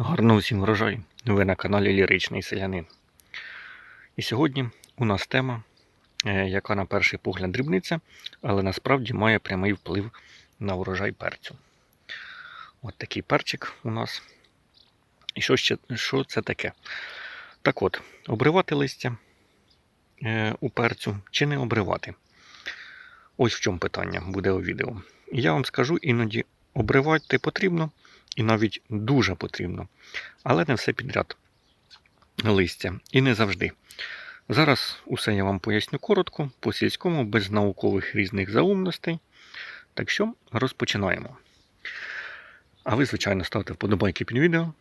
Гарного всім врожаю. Ви на каналі Ліричний Селянин. І сьогодні у нас тема, е, яка на перший погляд дрібниця, але насправді має прямий вплив на урожай перцю. От такий перчик у нас. І що, ще, що це таке? Так от, обривати листя е, у перцю чи не обривати? Ось в чому питання буде у відео. І я вам скажу, іноді обривати потрібно, і навіть дуже потрібно, але не все підряд листя і не завжди. Зараз усе я вам поясню коротко, по сільському, без наукових різних заумностей. Так що розпочинаємо. А ви, звичайно, ставте вподобайки під відео,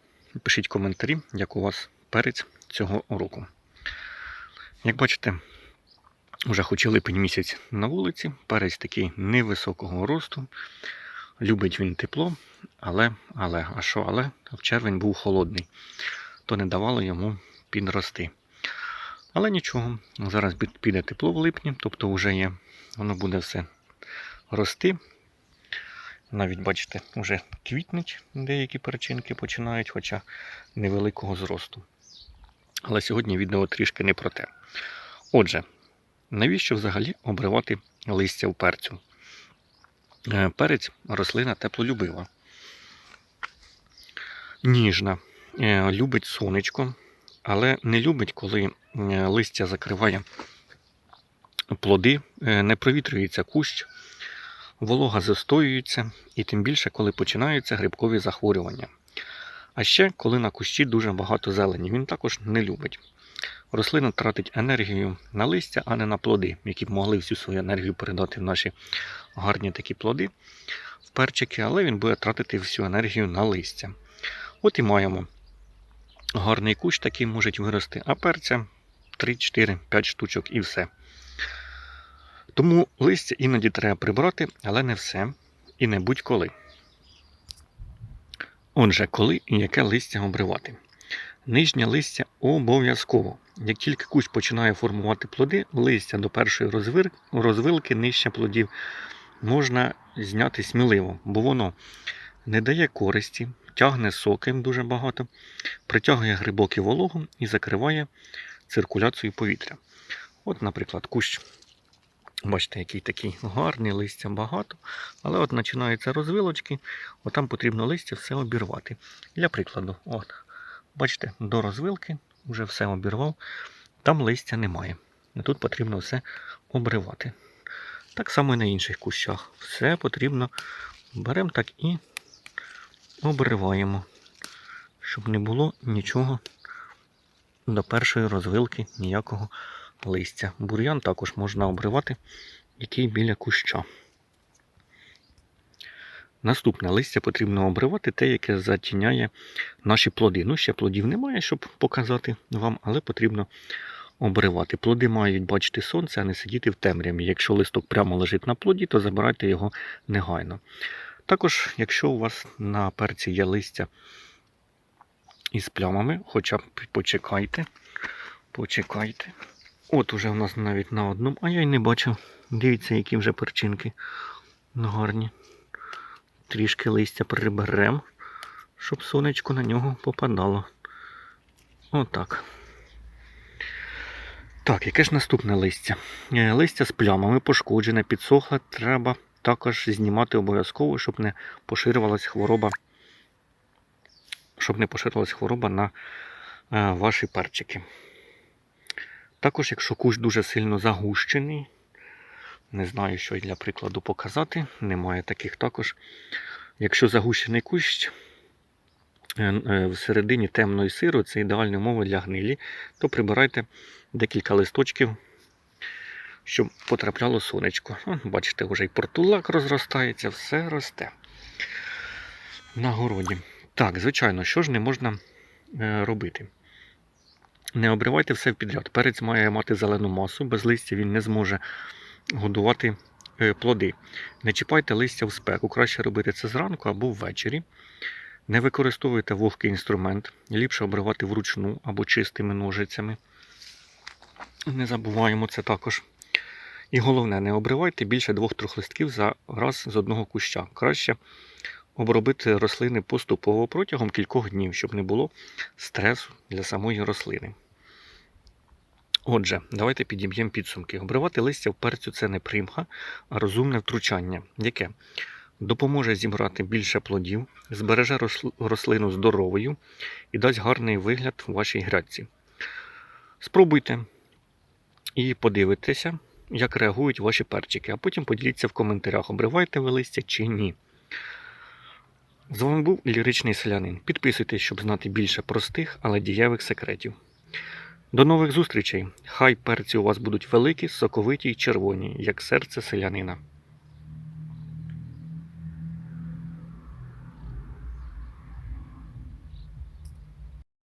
пишіть коментарі, як у вас перець цього року. Як бачите, вже хоч і липень місяць на вулиці, перець такий невисокого росту. Любить він тепло, але, але, а що, але в червень був холодний, то не давало йому підрости. Але нічого, зараз піде тепло в липні, тобто вже є, воно буде все рости. Навіть, бачите, вже квітнуть деякі перчинки починають, хоча невеликого зросту. Але сьогодні відео трішки не про те. Отже, навіщо взагалі обривати листя в перцю? Е, Перець рослина теплолюбива. Ніжна, е, любить сонечко, але не любить, коли е, листя закриває плоди, не провітрюється кущ, волога застоюється, і тим більше, коли починаються грибкові захворювання. А ще коли на кущі дуже багато зелені, він також не любить. Рослина тратить енергію на листя, а не на плоди, які б могли всю свою енергію передати в наші гарні такі плоди в перчики, але він буде тратити всю енергію на листя. От і маємо гарний кущ такий можуть вирости, а перця 3, 4, 5 штучок і все. Тому листя іноді треба прибрати, але не все і не будь-коли. Отже, коли і яке листя обривати? Нижнє листя обов'язково. Як тільки кущ починає формувати плоди, листя до першої розвилки нижче плодів можна зняти сміливо, бо воно не дає користі, тягне соки дуже багато, притягує грибок і вологу і закриває циркуляцію повітря. От, наприклад, кущ. Бачите, який такий гарний, листя багато, але от починаються розвилочки, от там потрібно листя все обірвати. Для прикладу, от, бачите, до розвилки вже все обірвав, там листя немає. Тут потрібно все обривати. Так само і на інших кущах. Все потрібно беремо так і обриваємо, щоб не було нічого до першої розвилки, ніякого листя. Бур'ян також можна обривати, який біля куща. Наступне листя потрібно обривати те, яке затіняє наші плоди. Ну, ще плодів немає, щоб показати вам, але потрібно обривати. Плоди мають бачити сонце, а не сидіти в темряві. Якщо листок прямо лежить на плоді, то забирайте його негайно. Також, якщо у вас на перці є листя із плямами, хоча б почекайте, почекайте. От уже у нас навіть на одному, а я й не бачив. Дивіться, які вже перчинки гарні. Трішки листя приберемо, щоб сонечко на нього попадало. Отак. Так, яке ж наступне листя? Е, Листя з плямами пошкоджене, підсохле, треба також знімати обов'язково, щоб не поширювалась хвороба, щоб не поширювалась хвороба на е, ваші перчики. Також, якщо кущ дуже сильно загущений, не знаю, що для прикладу показати, немає таких також. Якщо загущений кущ е, е, всередині темної сиру, це ідеальні умови для гнилі, то прибирайте декілька листочків, щоб потрапляло сонечко. Бачите, вже і портулак розростається, все росте на городі. Так, звичайно, що ж не можна е, робити? Не обривайте все підряд. Перець має мати зелену масу, без листя він не зможе годувати е, плоди. Не чіпайте листя в спеку. Краще робити це зранку або ввечері. Не використовуйте вогкий інструмент. Ліпше обривати вручну або чистими ножицями. Не забуваємо це також. І головне, не обривайте більше двох-трьох листків за раз з одного куща. Краще обробити рослини поступово протягом кількох днів, щоб не було стресу для самої рослини. Отже, давайте підіб'ємо підсумки. Обривати листя в перцю це не примха, а розумне втручання, яке допоможе зібрати більше плодів, збереже рослину здоровою і дасть гарний вигляд вашій грядці. Спробуйте і подивитеся, як реагують ваші перчики, а потім поділіться в коментарях, обриваєте ви листя чи ні. З вами був ліричний селянин. Підписуйтесь, щоб знати більше простих, але дієвих секретів. До нових зустрічей! Хай перці у вас будуть великі, соковиті й червоні, як серце селянина.